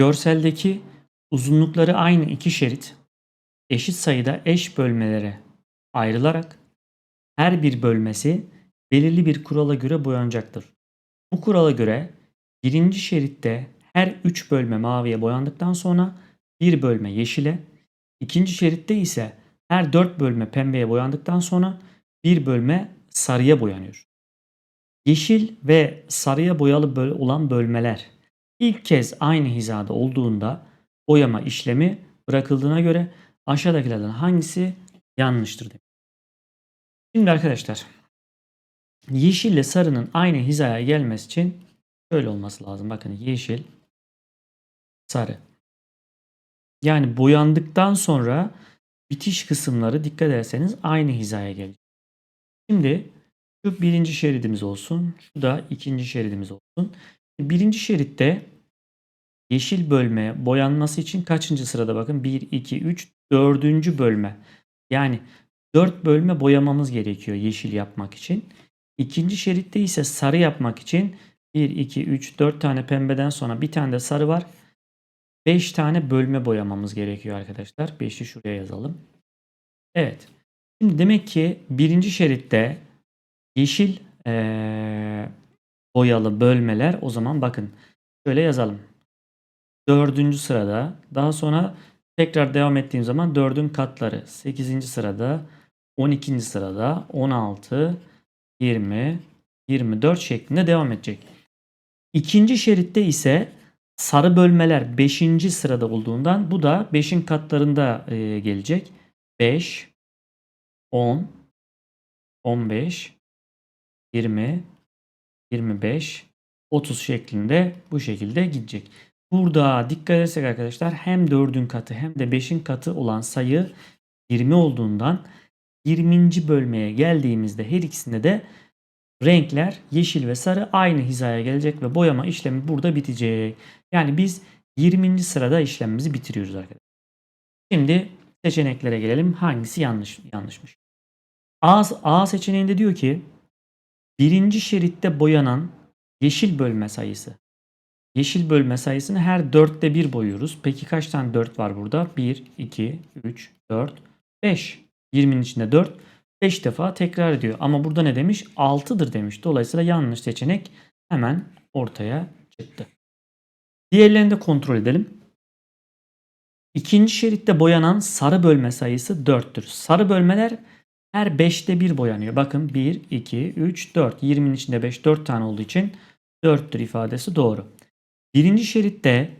Görseldeki uzunlukları aynı iki şerit eşit sayıda eş bölmelere ayrılarak her bir bölmesi belirli bir kurala göre boyanacaktır. Bu kurala göre birinci şeritte her 3 bölme maviye boyandıktan sonra bir bölme yeşile, ikinci şeritte ise her 4 bölme pembeye boyandıktan sonra bir bölme sarıya boyanıyor. Yeşil ve sarıya boyalı böl- olan bölmeler ilk kez aynı hizada olduğunda boyama işlemi bırakıldığına göre aşağıdakilerden hangisi yanlıştır demiş. Şimdi arkadaşlar yeşil ile sarının aynı hizaya gelmesi için şöyle olması lazım. Bakın yeşil, sarı. Yani boyandıktan sonra bitiş kısımları dikkat ederseniz aynı hizaya gelecek. Şimdi şu birinci şeridimiz olsun. Şu da ikinci şeridimiz olsun. Birinci şeritte yeşil bölme boyanması için kaçıncı sırada bakın 1, 2, 3, dördüncü bölme. Yani 4 bölme boyamamız gerekiyor yeşil yapmak için. İkinci şeritte ise sarı yapmak için 1, 2, 3, 4 tane pembeden sonra bir tane de sarı var. 5 tane bölme boyamamız gerekiyor arkadaşlar. 5'i şuraya yazalım. Evet. Şimdi demek ki birinci şeritte yeşil eee, boyalı bölmeler o zaman bakın şöyle yazalım. Dördüncü sırada daha sonra tekrar devam ettiğim zaman dördün katları 8. sırada 12. sırada 16 20 24 şeklinde devam edecek. İkinci şeritte ise sarı bölmeler 5. sırada olduğundan bu da 5'in katlarında e, gelecek. 5 10 15 20 25 30 şeklinde bu şekilde gidecek. Burada dikkat edersek arkadaşlar hem 4'ün katı hem de 5'in katı olan sayı 20 olduğundan 20. bölmeye geldiğimizde her ikisinde de renkler yeşil ve sarı aynı hizaya gelecek ve boyama işlemi burada bitecek. Yani biz 20. sırada işlemimizi bitiriyoruz arkadaşlar. Şimdi seçeneklere gelelim. Hangisi yanlış yanlışmış? A, A seçeneğinde diyor ki birinci şeritte boyanan yeşil bölme sayısı. Yeşil bölme sayısını her dörtte bir boyuyoruz. Peki kaç tane 4 var burada? 1, 2, 3, 4, 5. 20'nin içinde 4. 5 defa tekrar ediyor. Ama burada ne demiş? 6'dır demiş. Dolayısıyla yanlış seçenek hemen ortaya çıktı. Diğerlerini de kontrol edelim. İkinci şeritte boyanan sarı bölme sayısı 4'tür. Sarı bölmeler her 5'te 1 boyanıyor. Bakın 1, 2, 3, 4. 20'nin içinde 5, 4 tane olduğu için 4'tür ifadesi doğru. Birinci şeritte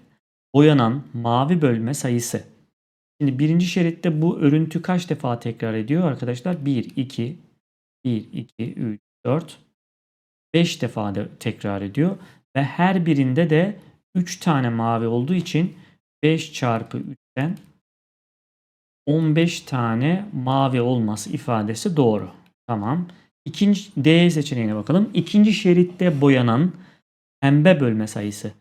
boyanan mavi bölme sayısı. Şimdi birinci şeritte bu örüntü kaç defa tekrar ediyor arkadaşlar? 1, 2, 1, 2, 3, 4, 5 defa da tekrar ediyor. Ve her birinde de 3 tane mavi olduğu için 5 çarpı 3'ten 15 tane mavi olması ifadesi doğru. Tamam. İkinci D seçeneğine bakalım. İkinci şeritte boyanan pembe bölme sayısı.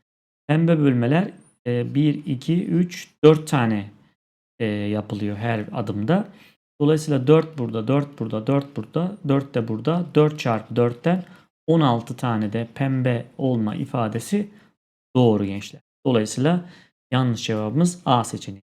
Pembe bölmeler e, 1, 2, 3, 4 tane e, yapılıyor her adımda. Dolayısıyla 4 burada, 4 burada, 4 burada, 4 de burada. 4 çarpı 4'ten 16 tane de pembe olma ifadesi doğru gençler. Dolayısıyla yanlış cevabımız A seçeneği.